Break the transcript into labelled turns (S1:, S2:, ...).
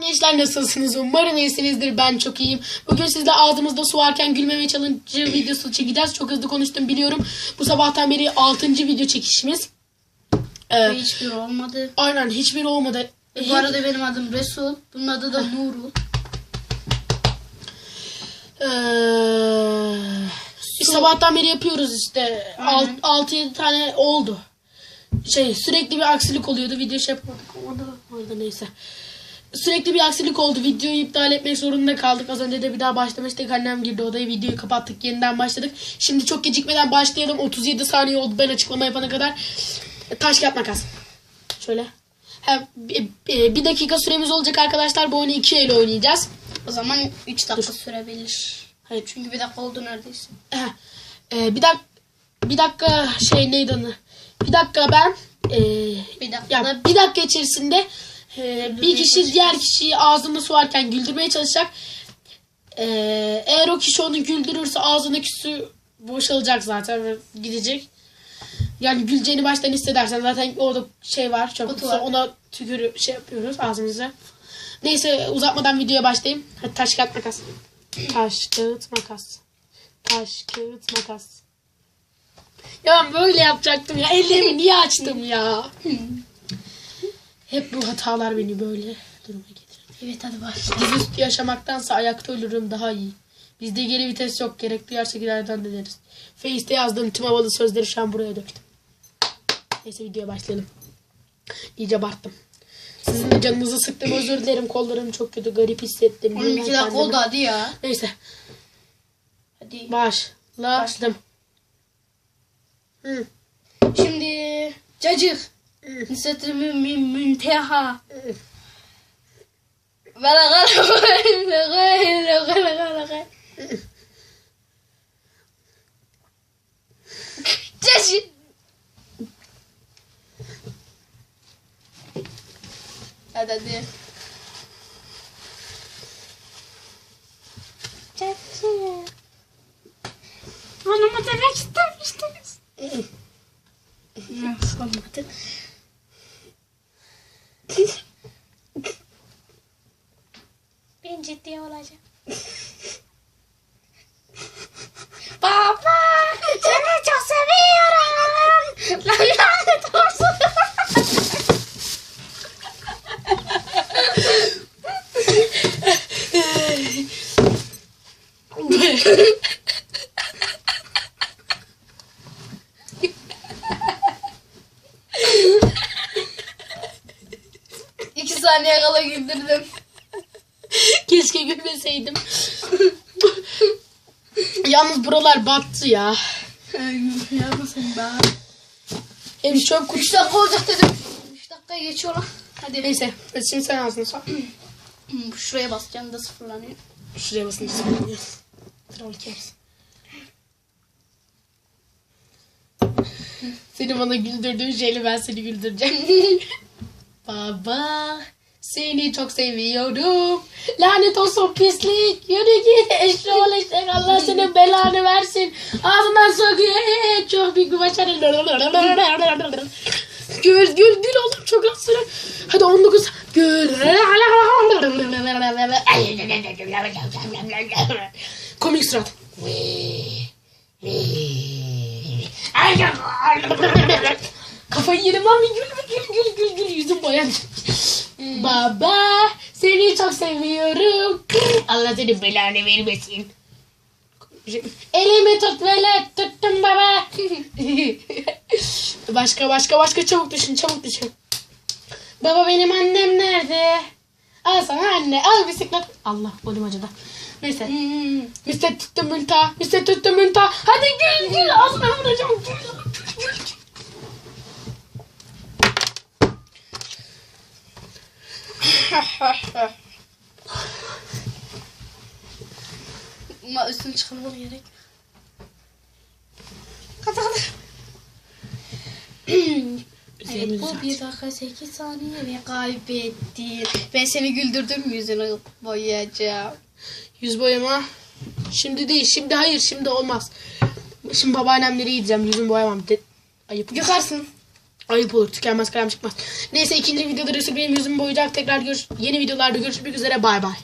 S1: Gençler nasılsınız? Umarım iyisinizdir. Ben çok iyiyim. Bugün sizle ağzımızda su varken gülmeme challenge videosu çekeceğiz. Çok hızlı konuştum biliyorum. Bu sabahtan beri 6. video çekişimiz. Ee,
S2: Hiçbir olmadı.
S1: aynen hiçbir olmadı.
S2: Bu arada benim adım Resul. Bunun adı da Nurul.
S1: Ee, biz sabahtan beri yapıyoruz işte.
S2: Aynen.
S1: 6-7 tane oldu. Şey sürekli bir aksilik oluyordu. Video şey yapmadık. Orada, orada neyse. Sürekli bir aksilik oldu. Videoyu iptal etmek zorunda kaldık. Az önce de bir daha başlamıştık. Annem girdi odaya. Videoyu kapattık. Yeniden başladık. Şimdi çok gecikmeden başlayalım. 37 saniye oldu ben açıklama yapana kadar. Taş kağıt makas. Şöyle. Ha, bir, bir- dakika süremiz olacak arkadaşlar. Bu oyunu iki el oynayacağız.
S2: O zaman 3 dakika sürebilir.
S1: Hayır
S2: Çünkü bir dakika oldu neredeyse.
S1: Heh, e, bir dakika bir dakika şey neydi onu? Bir dakika ben e,
S2: Bir dakika
S1: ya bir dakika içerisinde e, bir kişi diğer kişiyi ağzında su varken güldürmeye çalışacak. E, eğer o kişi onu güldürürse ağzındaki su boşalacak zaten ve gidecek. Yani güleceğini baştan hissedersen zaten orada şey var kutusu,
S2: var.
S1: ona tükürü şey yapıyoruz ağzımıza. Neyse uzatmadan videoya başlayayım. Hadi taş kağıt makas. Taş kağıt makas. Taş kağıt makas. Ya ben böyle yapacaktım ya. Ellerimi niye açtım ya? Hep bu hatalar beni böyle duruma getirir.
S2: evet hadi başla.
S1: Dizüstü yaşamaktansa ayakta ölürüm daha iyi. Bizde geri vites yok. Gerekli yer şekillerden deneriz. Face'te yazdığım tüm havalı sözleri şu an buraya döktüm. Neyse videoya başlayalım. İyice abarttım. Sizin de canınızı sıktım. Özür dilerim. Kollarım çok kötü. Garip hissettim.
S2: 12 dakika
S1: Kendimi-
S2: oldu hadi ya.
S1: Neyse.
S2: Hadi.
S1: Başladım. Hı.
S2: Şimdi cacık. C'est
S1: une
S2: mimintera. Voilà, voilà, voilà, voilà, voilà, voilà, voilà, voilà, voilà, voilà, voilà, voilà, voilà, voilà, voilà, Ben ciddi olacağım. Baba seni çok seviyorum. Lan lanet olsun. İki saniye kala güldürdüm.
S1: Keşke gülmeseydim. Yalnız buralar battı ya.
S2: Yapmasın be.
S1: Hem çöp kutu.
S2: 3 dakika olacak dedim. 3 dakika geçiyor lan. Hadi.
S1: Neyse. Şimdi sen ağzını sok.
S2: Şuraya basacağım da sıfırlanıyor.
S1: Şuraya basın. sıkılmıyor. Troll keriz. Seni bana güldürdüğün şeyle ben seni güldüreceğim. Baba seni çok seviyorum. Lanet olsun pislik. Yürü git eşrol eşek. Allah senin belanı versin. Ağzından sokuyor. Çok büyük bir başarı. Gül gül gül oğlum çok az süre. Hadi 19. Gül. Komik surat. Kafayı yedim lan bir gül bir gül gül gül gül yüzüm boyandı. Baba seni çok seviyorum. Allah seni belanı vermesin. Elimi tut böyle tuttum baba. başka başka başka çabuk düşün çabuk düşün. Baba benim annem nerede? Al sana anne al bisiklet. Allah boynum acıdı. Neyse.
S2: Hmm.
S1: Mr. Tuttu Münta. Mr. Tuttu Münta. Hadi gül gül. Ağzına vuracağım. Gül gül gül.
S2: Ama üstüne çıkarmalı gerek. Hadi hadi. Evet, bu bir dakika 8 saniye ve kaybettin. Ben seni güldürdüm yüzünü boyayacağım.
S1: Yüz boyama. Şimdi değil. Şimdi hayır. Şimdi olmaz. Şimdi babaannemleri yiyeceğim. Yüzümü boyamam. De- Ayıp.
S2: Yıkarsın.
S1: Ayıp olur. Tükenmez kalem çıkmaz. Neyse ikinci videoda Resul benim yüzümü boyayacak. Tekrar görüş yeni videolarda görüşmek üzere. Bay bay.